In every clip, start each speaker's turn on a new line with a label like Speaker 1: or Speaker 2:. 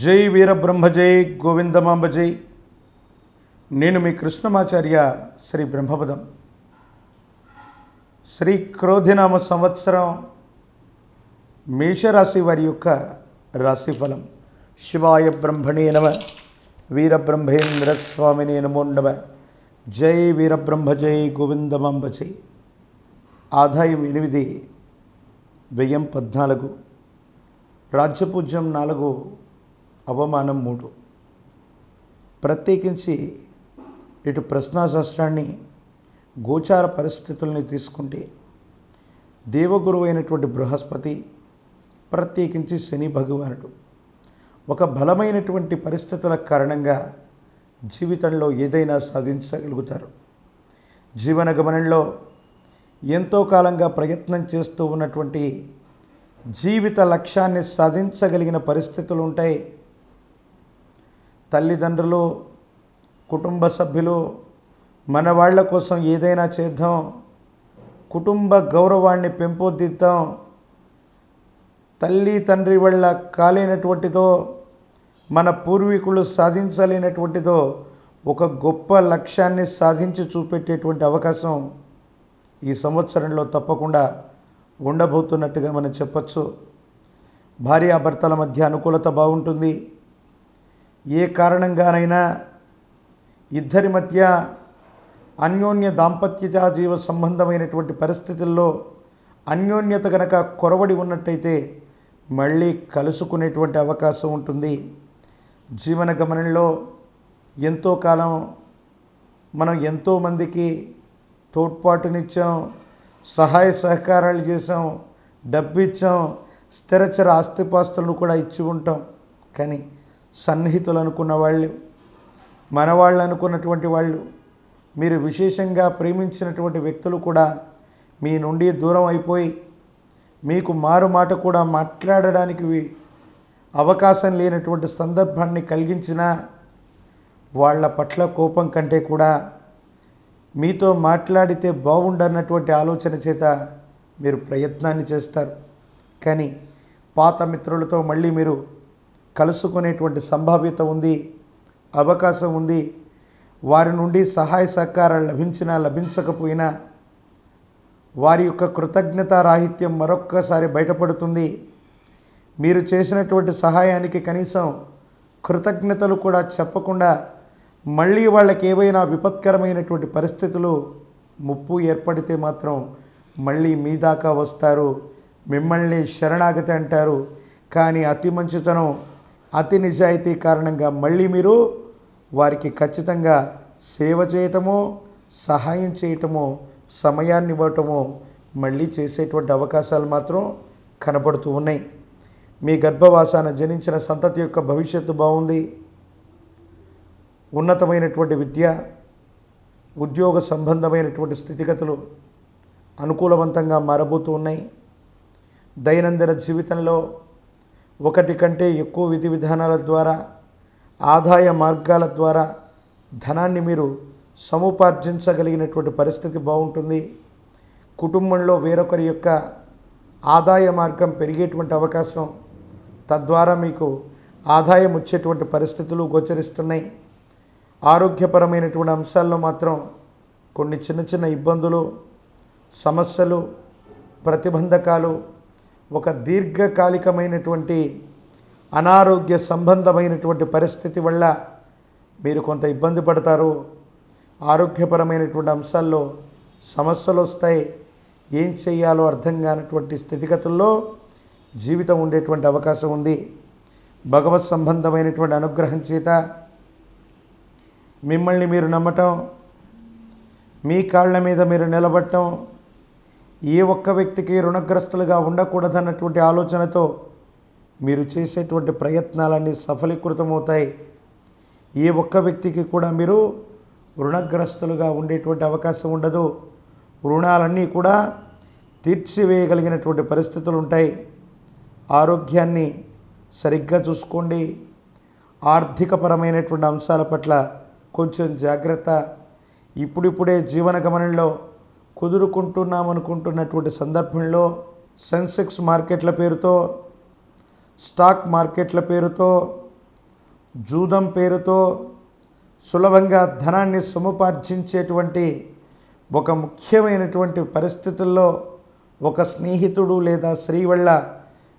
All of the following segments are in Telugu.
Speaker 1: జై వీరబ్రహ్మ జై గోవిందమాంబ జై. నేను మీ కృష్ణమాచార్య శ్రీ బ్రహ్మపదం. శ్రీ క్రోధినామ సంవత్సరం మేషరాశి వారి యొక్క రాశిఫలం. శివాయ బ్రహ్మణే నమ వీరబ్రహ్మేంద్ర స్వామిని నమో నమ. జై వీరబ్రహ్మ జై గోవిందమాంబ జై. ఆదాయం ఎనిమిది వ్యయం పద్నాలుగు. రాజ్యపూజ్యం నాలుగు అవమానం మూడు ప్రత్యేకించి ఇటు ప్రశ్నాశాస్త్రాన్ని గోచార పరిస్థితుల్ని తీసుకుంటే దేవగురువు అయినటువంటి బృహస్పతి ప్రత్యేకించి శని భగవానుడు. ఒక బలమైనటువంటి పరిస్థితుల కారణంగా జీవితంలో ఏదైనా సాధించగలుగుతారు. జీవన గమనంలో ఎంతో కాలంగా ప్రయత్నం చేస్తూ ఉన్నటువంటి జీవిత లక్ష్యాన్ని సాధించగలిగిన పరిస్థితులు ఉంటాయి. తల్లిదండ్రులు కుటుంబ సభ్యులు మన వాళ్ళ కోసం ఏదైనా చేద్దాం కుటుంబ గౌరవాన్ని పెంపొందిద్దాం తల్లి తండ్రి వల్ల కాలేనటువంటిదో మన పూర్వీకులు సాధించలేనటువంటిదో ఒక గొప్ప లక్ష్యాన్ని సాధించి చూపెట్టేటువంటి అవకాశం ఈ సంవత్సరంలో తప్పకుండా ఉండబోతున్నట్టుగా మనం చెప్పచ్చు. భార్యాభర్తల మధ్య అనుకూలత బాగుంటుంది. ఏ కారణంగానైనా ఇద్దరి మధ్య అన్యోన్య దాంపత్య జీవ సంబంధమైనటువంటి పరిస్థితుల్లో అన్యోన్యత గనక కొరవడి ఉన్నట్టయితే మళ్ళీ కలుసుకునేటువంటి అవకాశం ఉంటుంది. జీవన గమనంలో ఎంతో కాలం మనం ఎంతోమందికి తోడ్పాటునిచ్చాం సహాయ సహకారాలు చేసాం డబ్బు ఇచ్చాం స్థిరచర ఆస్తిపాస్తులను కూడా ఇచ్చి ఉంటాం. కానీ సన్నిహితులు అనుకున్న వాళ్ళు మనవాళ్ళు అనుకున్నటువంటి వాళ్ళు మీరు విశేషంగా ప్రేమించినటువంటి వ్యక్తులు కూడా మీ నుండి దూరం అయిపోయి మీకు మారు మాట కూడా మాట్లాడడానికి అవకాశం లేనటువంటి సందర్భాన్ని కలిగించిన వాళ్ళ పట్ల కోపం కంటే కూడా మీతో మాట్లాడితే బాగుండన్నటువంటి ఆలోచన చేత మీరు ప్రయత్నాన్ని చేస్తారు. కానీ పాత మిత్రులతో మళ్ళీ మీరు కలుసుకునేటువంటి సంభావ్యత ఉంది అవకాశం ఉంది. వారి నుండి సహాయ సహకారాలు లభించినా లభించకపోయినా వారి యొక్క కృతజ్ఞత రాహిత్యం మరొక్కసారి బయటపడుతుంది. మీరు చేసినటువంటి సహాయానికి కనీసం కృతజ్ఞతలు కూడా చెప్పకుండా మళ్ళీ వాళ్ళకి ఏవైనా విపత్కరమైనటువంటి పరిస్థితులు ముప్పు ఏర్పడితే మాత్రం మళ్ళీ మీ దాకా వస్తారు. మిమ్మల్ని శరణాగతి అంటారు. కానీ అతి మంచితనం అతి నిజాయితీ కారణంగా మళ్ళీ మీరు వారికి ఖచ్చితంగా సేవ చేయటము సహాయం చేయటము సమయాన్ని ఇవ్వటము మళ్ళీ చేసేటువంటి అవకాశాలు మాత్రం కనపడుతూ ఉన్నాయి. మీ గర్భవాసాన జనించిన సంతతి యొక్క భవిష్యత్తు బాగుంది. ఉన్నతమైనటువంటి విద్య ఉద్యోగ సంబంధమైనటువంటి స్థితిగతులు అనుకూలవంతంగా మారబోతూ ఉన్నాయి. దైనందిన జీవితంలో ఒకటి కంటే ఎక్కువ విధి విధానాల ద్వారా ఆదాయ మార్గాల ద్వారా ధనాన్ని మీరు సముపార్జించగలిగినటువంటి పరిస్థితి బాగుంటుంది. కుటుంబంలో వేరొకరి యొక్క ఆదాయ మార్గం పెరిగేటువంటి అవకాశం తద్వారా మీకు ఆదాయం వచ్చేటువంటి పరిస్థితులు గోచరిస్తున్నాయి. ఆరోగ్యపరమైనటువంటి అంశాల్లో మాత్రం కొన్ని చిన్న చిన్న ఇబ్బందులు సమస్యలు ప్రతిబంధకాలు ఒక దీర్ఘకాలికమైనటువంటి అనారోగ్య సంబంధమైనటువంటి పరిస్థితి వల్ల మీరు కొంత ఇబ్బంది పడతారు. ఆరోగ్యపరమైనటువంటి అంశాల్లో సమస్యలు వస్తాయి. ఏం చేయాలో అర్థం కానటువంటి స్థితిగతుల్లో జీవితం ఉండేటువంటి అవకాశం ఉంది. భగవత్ సంబంధమైనటువంటి అనుగ్రహం చేత మిమ్మల్ని మీరు నమ్మటం మీ కాళ్ళ మీద మీరు నిలబడటం ఏ ఒక్క వ్యక్తికి రుణగ్రస్తులుగా ఉండకూడదన్నటువంటి ఆలోచనతో మీరు చేసేటువంటి ప్రయత్నాలన్నీ సఫలీకృతమవుతాయి. ఏ ఒక్క వ్యక్తికి కూడా మీరు రుణగ్రస్తులుగా ఉండేటువంటి అవకాశం ఉండదు. రుణాలన్నీ కూడా తీర్చివేయగలిగినటువంటి పరిస్థితులు ఉంటాయి. ఆరోగ్యాన్ని సరిగ్గా చూసుకోండి. ఆర్థికపరమైనటువంటి అంశాల పట్ల కొంచెం జాగ్రత్త. ఇప్పుడిప్పుడే జీవన గమనంలో కుదురుకుంటున్నామనుకుంటున్నటువంటి సందర్భంలో సెన్సెక్స్ మార్కెట్ల పేరుతో స్టాక్ మార్కెట్ల పేరుతో జూదం పేరుతో సులభంగా ధనాన్ని సముపార్జించేటువంటి ఒక ముఖ్యమైనటువంటి పరిస్థితుల్లో ఒక స్నేహితుడు లేదా స్త్రీ వల్ల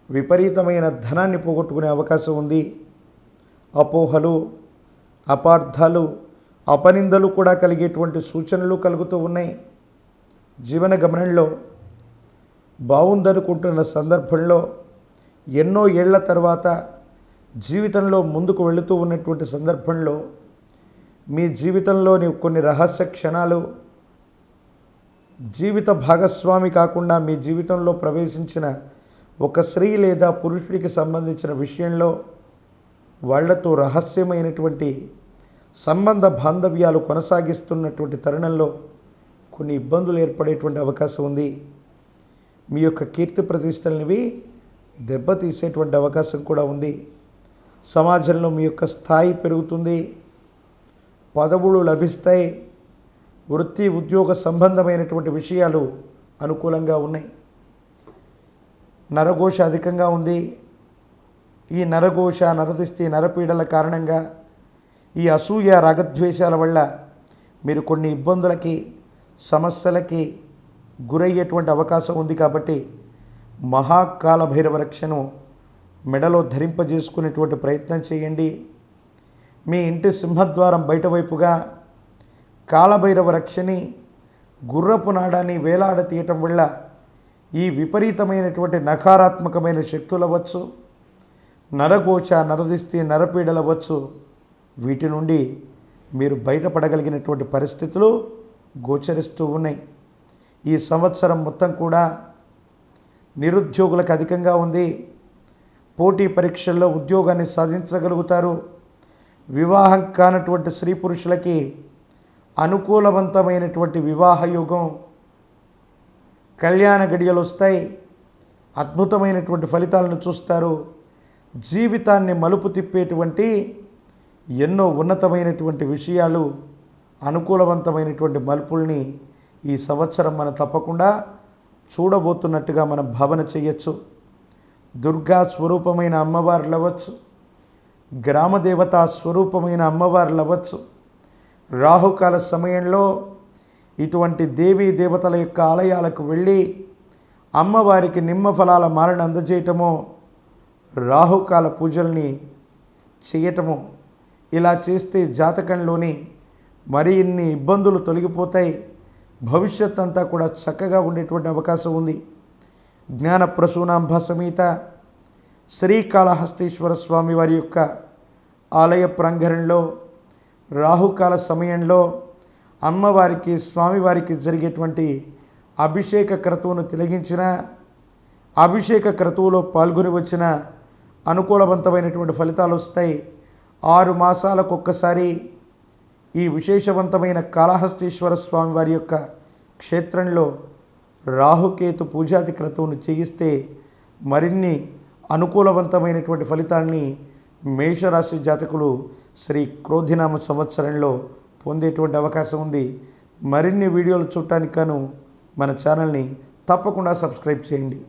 Speaker 1: విపరీతమైన ధనాన్ని పోగొట్టుకునే అవకాశం ఉంది. అపోహలు అపార్థాలు అపనిందలు కూడా కలిగేటువంటి సూచనలు కలుగుతూ ఉన్నాయి. జీవన గమనంలో బాగుందనుకుంటున్న సందర్భంలో ఎన్నో ఏళ్ళ తర్వాత జీవితంలో ముందుకు వెళుతూ ఉన్నటువంటి సందర్భంలో మీ జీవితంలోని కొన్ని రహస్య క్షణాలు జీవిత భాగస్వామి కాకుండా మీ జీవితంలో ప్రవేశించిన ఒక స్త్రీ లేదా పురుషుడికి సంబంధించిన విషయంలో వాళ్ళతో రహస్యమైనటువంటి సంబంధ బాంధవ్యాలు కొనసాగిస్తున్నటువంటి తరుణంలో కొన్ని ఇబ్బందులు ఏర్పడేటువంటి అవకాశం ఉంది. మీ యొక్క కీర్తి ప్రతిష్టలనివి దెబ్బతీసేటువంటి అవకాశం కూడా ఉంది. సమాజంలో మీ యొక్క స్థాయి పెరుగుతుంది. పదవులు లభిస్తాయి. వృత్తి ఉద్యోగ సంబంధమైనటువంటి విషయాలు అనుకూలంగా ఉన్నాయి. నరఘోష అధికంగా ఉంది. ఈ నరఘోష నరదిష్టి నరపీడల కారణంగా ఈ అసూయ రాగద్వేషాల వల్ల మీరు కొన్ని ఇబ్బందులకి సమస్యలకి గురయ్యేటువంటి అవకాశం ఉంది కాబట్టి మహాకాల భైరవ రక్షను మెడలో ధరింపజేసుకునేటువంటి ప్రయత్నం చేయండి. మీ ఇంటి సింహద్వారం బయటవైపుగా కాలభైరవ రక్షని గుర్రపు నాడాన్ని వేలాడ తీయటం వల్ల ఈ విపరీతమైనటువంటి నకారాత్మకమైన శక్తులవచ్చు నరఘోష నరదిష్టి నరపీడలవచ్చు వీటి నుండి మీరు బయటపడగలిగినటువంటి పరిస్థితులు గోచరిస్తూ ఉన్నాయి. ఈ సంవత్సరం మొత్తం కూడా నిరుద్యోగులకు అధికంగా ఉంది. పోటీ పరీక్షల్లో ఉద్యోగాన్ని సాధించగలుగుతారు. వివాహం కానటువంటి స్త్రీ పురుషులకి అనుకూలవంతమైనటువంటి వివాహ యోగం కళ్యాణ గడియలు వస్తాయి. అద్భుతమైనటువంటి ఫలితాలను చూస్తారు. జీవితాన్ని మలుపు తిప్పేటువంటి ఎన్నో ఉన్నతమైనటువంటి విషయాలు అనుకూలవంతమైనటువంటి మలుపుల్ని ఈ సంవత్సరం మనం తప్పకుండా చూడబోతున్నట్టుగా మనం భావన చేయొచ్చు. దుర్గా స్వరూపమైన అమ్మవార్లు అవ్వచ్చు. గ్రామదేవత స్వరూపమైన అమ్మవార్లు అవ్వచ్చు. రాహుకాల సమయంలో ఇటువంటి దేవీ దేవతల యొక్క ఆలయాలకు వెళ్ళి అమ్మవారికి నిమ్మ ఫలాల మాలను అందజేయటము రాహుకాల పూజల్ని చేయటము ఇలా చేస్తే జాతకంలోని మరి ఇన్ని ఇబ్బందులు తొలగిపోతాయి. భవిష్యత్ అంతా కూడా చక్కగా ఉండేటువంటి అవకాశం ఉంది. జ్ఞాన ప్రసూనాంభ సమేత శ్రీకాళహస్తీశ్వర స్వామి వారి యొక్క ఆలయ ప్రాంగణంలో రాహుకాల సమయంలో అమ్మవారికి స్వామివారికి జరిగేటువంటి అభిషేక క్రతువును తిలగించిన అభిషేక క్రతువులో పాల్గొని వచ్చిన అనుకూలవంతమైనటువంటి ఫలితాలు వస్తాయి. ఆరు మాసాలకు ఒక్కసారి ఈ విశేషవంతమైన కాళహస్తీశ్వర స్వామి వారి యొక్క క్షేత్రంలో రాహుకేతు పూజాది క్రతువును చేయిస్తే మరిన్ని అనుకూలవంతమైనటువంటి ఫలితాల్ని మేషరాశి జాతకులు శ్రీ క్రోధినామ సంవత్సరంలో పొందేటువంటి అవకాశం ఉంది. మరిన్ని వీడియోలు చూడటానికి గాను మన ఛానల్ని తప్పకుండా సబ్స్క్రైబ్ చేయండి.